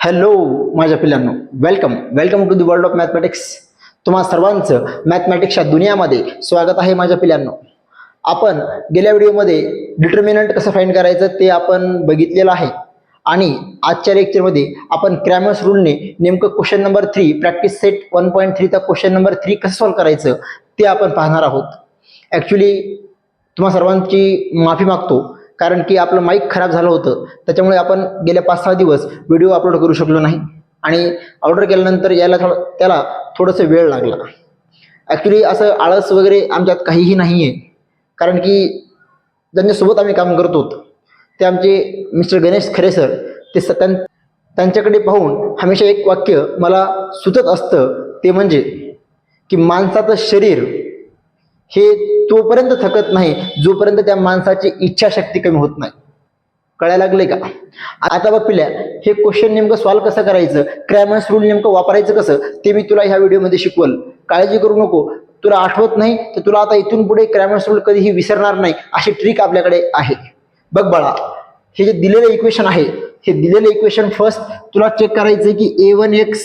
Hello माझ्या पिल्लांनो. Welcome welcome to the world of mathematics तुम्हा सर्वांचं मॅथमॅटिक्सच्या दुनियामध्ये स्वागत आहे माझ्या पिल्लांनो. आपण गेल्या व्हिडिओमध्ये डिटर्मिनंट कसं फाईंड करायचं ते आपण बघितलेलं आहे. आणि आजच्या लेक्चरमध्ये आपण क्रॅमस रूलने नेमकं question number three practice set one point थ्रीचा question number three कसं सॉल्व्ह करायचं ते आपण पाहणार आहोत. ॲक्च्युली तुम्हा सर्वांची माफी मागतो. कारण की आपलं माईक खराब झालं होतं. त्याच्यामुळे आपण गेल्या पाच सहा दिवस व्हिडिओ अपलोड करू शकलो नाही. आणि ऑर्डर केल्यानंतर यायला थोडं त्याला थोडंसं वेळ लागला. ॲक्च्युली असं आळस वगैरे आमच्यात काहीही नाही आहे कारण की ज्यांच्यासोबत आम्ही काम करतो ते आमचे मिस्टर गणेश खरे सर ते स त्यां त्यांच्याकडे पाहून हमेशा एक वाक्य मला सुचत असतं. ते म्हणजे की माणसाचं शरीर हे तोपर्यंत थकत नाही जोपर्यंत त्या माणसाची इच्छाशक्ती कमी होत नाही. कळायला लागले का? आता बघ पिल्या हे क्वेश्चन नेमकं सॉल्व्ह कसं करायचं? क्रॅमर्स रूल नेमकं वापरायचं कसं? ते मी तुला ह्या व्हिडिओमध्ये शिकवल. काळजी करू नको. तुला आठवत नाही तर तुला आता इथून पुढे क्रॅमर्स रूल कधीही विसरणार नाही अशी ट्रिक आपल्याकडे आहे. बघ बाळा हे जे दिलेलं इक्वेशन आहे हे दिलेलं इक्वेशन फर्स्ट तुला चेक करायचं आहे की a one x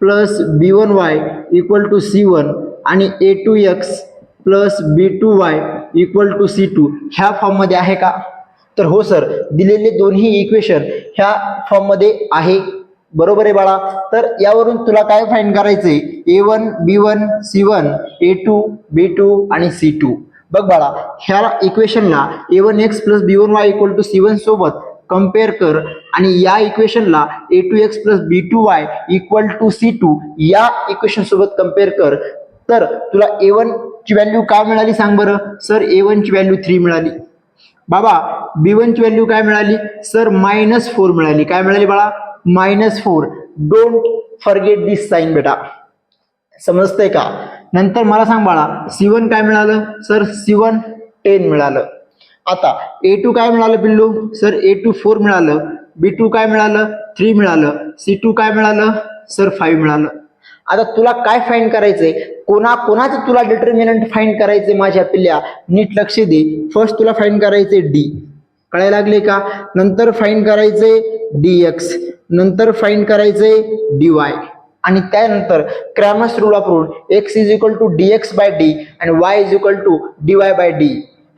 plus b one y equal to c one आणि a two x plus b two y equal to c two ह्या फॉर्ममध्ये आहे का? तर हो सर दिलेले दोन्ही इक्वेशन ह्या फॉर्ममध्ये आहे. बरोबर आहे बाळा? तर यावरून तुला काय फाईंड करायचंय? A one b one c one a two b two आणि सी टू बघ बाळा ह्या इक्वेशनला a one x plus b one y equal to c one सोबत कंपेअर कर आणि या इक्वेशनला a two x plus b two y equal to c two या equation सोबत कंपेअर कर. तर तुला ए वन ची व्हॅल्यू काय मिळाली सांग बरं? सर ए वन ची व्हॅल्यू थ्री मिळाली. बाबा बी वन ची व्हॅल्यू काय मिळाली? सर मायनस फोर मिळाली. काय मिळाली बाळा? Minus four don't forget this sign बेटा. समजतंय का? नंतर मला सांग बाळा सी वन काय मिळालं? सर सी वन टेन मिळालं. आता ए टू काय मिळालं पिल्लू? सर ए टू फोर मिळालं. बी टू काय मिळालं? थ्री मिळालं. सी टू काय मिळालं? सर फाईव्ह मिळालं. आता तुला काय फाईंड करायचंय? कोणा कोणाचं तुला डिटर्मिनंट फाईंड करायचंय माझ्या पिल्ल्या? नीट लक्ष दे. फर्स्ट तुला फाईंड करायचंय डी कळायला लागले का? नंतर फाईंड करायचंय डी एक्स नंतर फाईंड करायचंय डी वाय आणि त्यानंतर क्रॅमस रूल वापरून x is equal to D x by D आणि y is equal to D y by D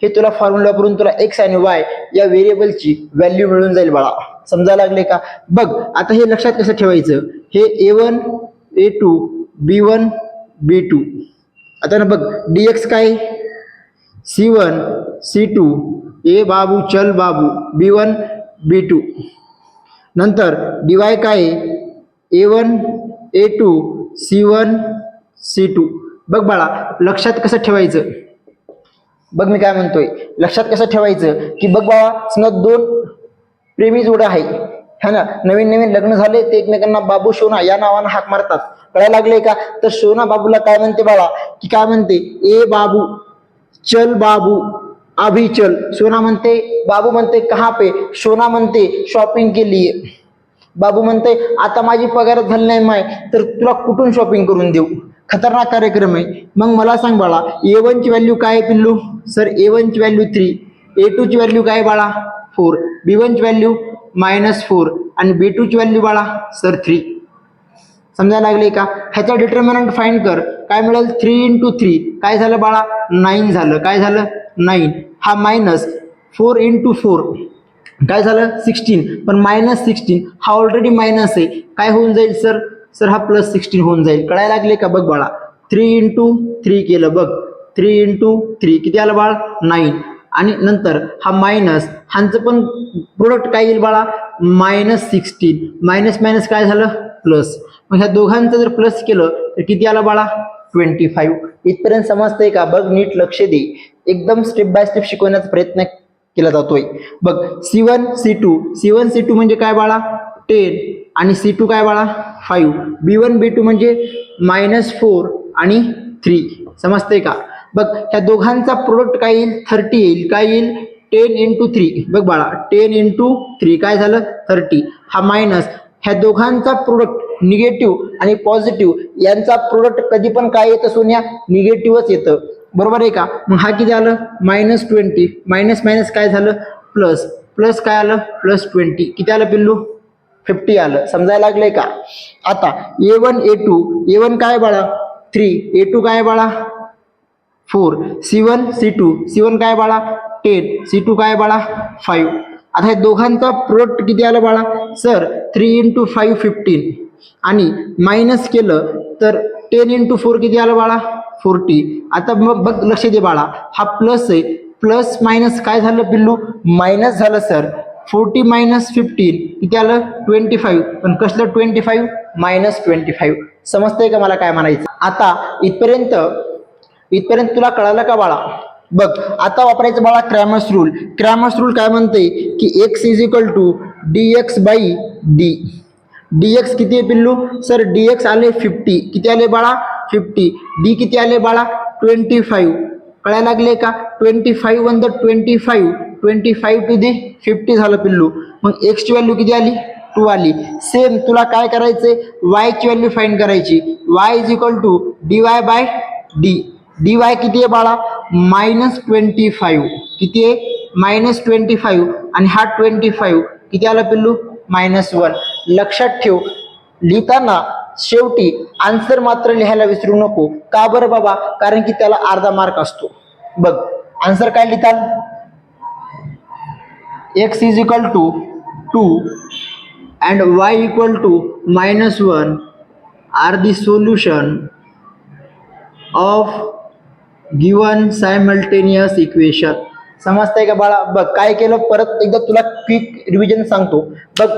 हे तुला फॉर्म्युला वापरून तुला एक्स आणि वाय या व्हेरिएबलची व्हॅल्यू मिळून जाईल बाळा. समजायला लागले का? बघ आता हे लक्षात कसं ठेवायचं? हे a one a two b one b two. आता ना बघ डी एक्स काय? सी वन सी टू ए बाबू चल बाबू बी वन बी टू. नंतर डी वाय काय? A one a two c one c two. बघ बाळा लक्षात कसं ठेवायचं? बघ मी काय म्हणतोय. लक्षात कसं ठेवायचं? की बघ बाबा समजा दोन प्रेमी जोडं आहे. है ना? नवीन नवीन लग्न झाले ते एकमेकांना बाबू सोना या नावानं हाक मारतात. कळायला लागले का? तर सोना बाबूला काय म्हणते बाळा? की काय म्हणते? ए बाबू चल बाबू अभी चल. सोना म्हणते बाबू म्हणते कहा पे? सोना म्हणते शॉपिंग केली बाबू म्हणते आता माझी पगार झाली नाही माय तर तुला कुठून शॉपिंग करून देऊ? खतरनाक कार्यक्रम आहे. मग मला सांग बाळा ए वन ची व्हॅल्यू काय आहे पिल्लू? सर ए वन ची व्हॅल्यू थ्री ए टू ची व्हॅल्यू काय बाळा? फोर बी वनची व्हॅल्यू मायनस फोर आणि बी टूची व्हॅल्यू बाळा सर थ्री समजायला लागले का? ह्याचा डिटर्मिनंट फाईंड कर. काय मिळेल? थ्री इंटू थ्री काय झालं बाळा? नाईन झालं. काय झालं? नाईन हा मायनस फोर इंटू फोर काय झालं? सिक्स्टीन पण मायनस सिक्स्टीन हा ऑलरेडी मायनस आहे. काय होऊन जाईल सर सर हा प्लस सिक्स्टीन होऊन जाईल. कळायला लागले का? बघ बाळा. थ्री इंटू थ्री केलं बघ. थ्री इंटू थ्री किती आलं बाळ? नाईन आणि नंतर हा मायनस ह्यांचं पण प्रोडक्ट काय येईल बाळा? मायनस सिक्स्टीन मायनस मायनस काय झालं? प्लस मग ह्या दोघांचं जर प्लस केलं तर किती आलं बाळा? ट्वेंटी फाईव्ह इथपर्यंत समजतंय का? बघ नीट लक्ष दे. एकदम स्टेप बाय स्टेप शिकवण्याचा प्रयत्न केला जातोय. बघ c one c two c one c two म्हणजे काय बाळा? टेन आणि सी टू काय बाळा? Five b one b two म्हणजे मायनस फोर आणि थ्री समजतंय का? बघ ह्या दोघांचा प्रोडक्ट काय येईल? थर्टी येईल. काय येईल? टेन इंटू थ्री बघ बाळा टेन इंटू थ्री काय झालं? थर्टी हा मायनस ह्या दोघांचा प्रोडक्ट निगेटिव्ह आणि पॉझिटिव्ह यांचा प्रोडक्ट कधी पण काय येतं सोन्या? निगेटिव्हच येतं. बरोबर आहे का? मग हा किती आलं? मायनस ट्वेंटी मायनस मायनस काय झालं? प्लस प्लस काय आलं? प्लस ट्वेंटी किती आलं पिल्लू? फिफ्टी आलं. समजायला लागलंय का? आता a one a two a one काय बाळा? थ्री ए टू काय बाळा? Four c one c two c one काय बाळा? टेन सी टू काय बाळा? फाईव्ह आता हे दोघांचा प्रोडक्ट किती आलं बाळा? Sir three into five fifteen आणि मायनस केलं तर टेन इंटू फोर किती आलं बाळा? फोर्टी आता मग बघ लक्ष दे बाळा. हा प्लस आहे. प्लस मायनस काय झालं पिल्लू? मायनस झालं सर. फोर्टी मायनस फिफ्टीन किती आलं? ट्वेंटी फाईव्ह पण कसलं twenty five minus twenty five समजतंय का मला काय म्हणायचं? आता इथपर्यंत इथपर्यंत तुला कळालं का बाळा? बघ आता वापरायचं बाळा क्रॅमस रूल क्रॅमस रूल काय म्हणते की x is equal to D x by D D x किती आहे पिल्लू? सर डी एक्स आले फिफ्टी किती आले बाळा? फिफ्टी डी किती आले बाळा? ट्वेंटी फाईव्ह कळायला लागले का? Twenty five one the twenty five twenty five to the fifty झालं पिल्लू. मग एक्सची व्हॅल्यू किती आली? टू आली. सेम तुला काय करायचंय? वायची व्हॅल्यू फाईंड करायची. Y is equal to D y by D D y किती आहे बाळा? मायनस ट्वेंटी फाईव्ह किती आहे? मायनस ट्वेंटी फाईव्ह आणि हा ट्वेंटी फाईव्ह किती आला पिल्लू? मायनस वन लक्षात ठेव लिहिताना शेवटी आन्सर मात्र लिहायला विसरू नको. का बरं बाबा? कारण की त्याला अर्धा मार्क असतो. बघ आन्सर काय लिहिताल? X is equal to two and y equal to minus one are the solution of given simultaneous equation समजतंय का बाळा? बघ काय केलं? परत एकदा तुला क्विक रिव्हिजन सांगतो. बघ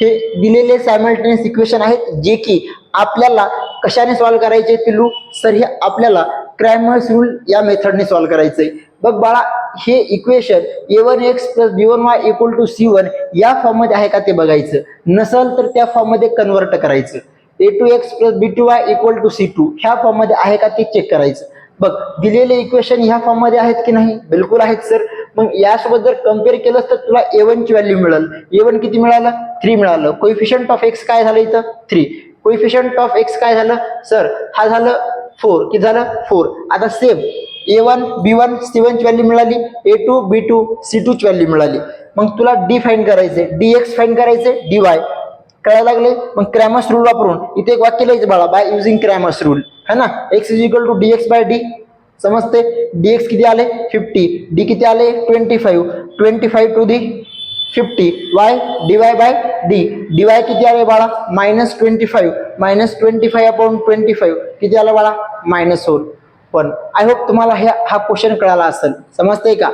हे दिलेले सायमल्टेनियस इक्वेशन आहेत जे की आपल्याला कशाने सॉल्व्ह करायचे पिल्लू? सर हे आपल्याला क्रॅमर्स रूल या मेथडने सॉल्व्ह करायचंय. बघ बाळा हे equation a one x plus b one y equal to c one या फॉर्ममध्ये आहे का ते बघायचं? नसल तर त्या फॉर्ममध्ये कन्वर्ट करायचं. A two x plus b two y equal to c two ह्या फॉर्ममध्ये आहे का ते चेक करायचं? बघ दिलेले इक्वेशन ह्या फॉर्ममध्ये आहेत की नाही? बिलकुल आहेत सर मग यासोबत जर कंपेअर केलंस तर तुला ए ची व्हॅल्यू मिळेल. ए वन किती मिळालं? थ्री मिळालं. कोइफिशियंट ऑफ एक्स काय झालं इथं? थ्री कोइफिशियंट ऑफ एक्स काय झालं? सर हा झालं फोर किती झालं? फोर आता same a one b one c वनची व्हॅल्यू मिळाली. A two b two c टूची value मिळाली. मग तुला डी फाईन करायचे डी एक्स फाईन करायचे डी वाय कळायला लागले? मग क्रॅमस रूल वापरून. इथे एक वाक्य लिहायचं बाळा बाय युझिंग क्रॅमस रूल है ना? X is equal to D x by D समजते? डी एक्स किती आले? फिफ्टी डी किती आले? Twenty five twenty five to the fifty y D y by D D y किती आले बाळा? Minus twenty five minus twenty five upon twenty five किती आलं बाळा? मायनस होल पण आय होप तुम्हाला हे हा क्वेश्चन कळाला असेल. समजतंय का?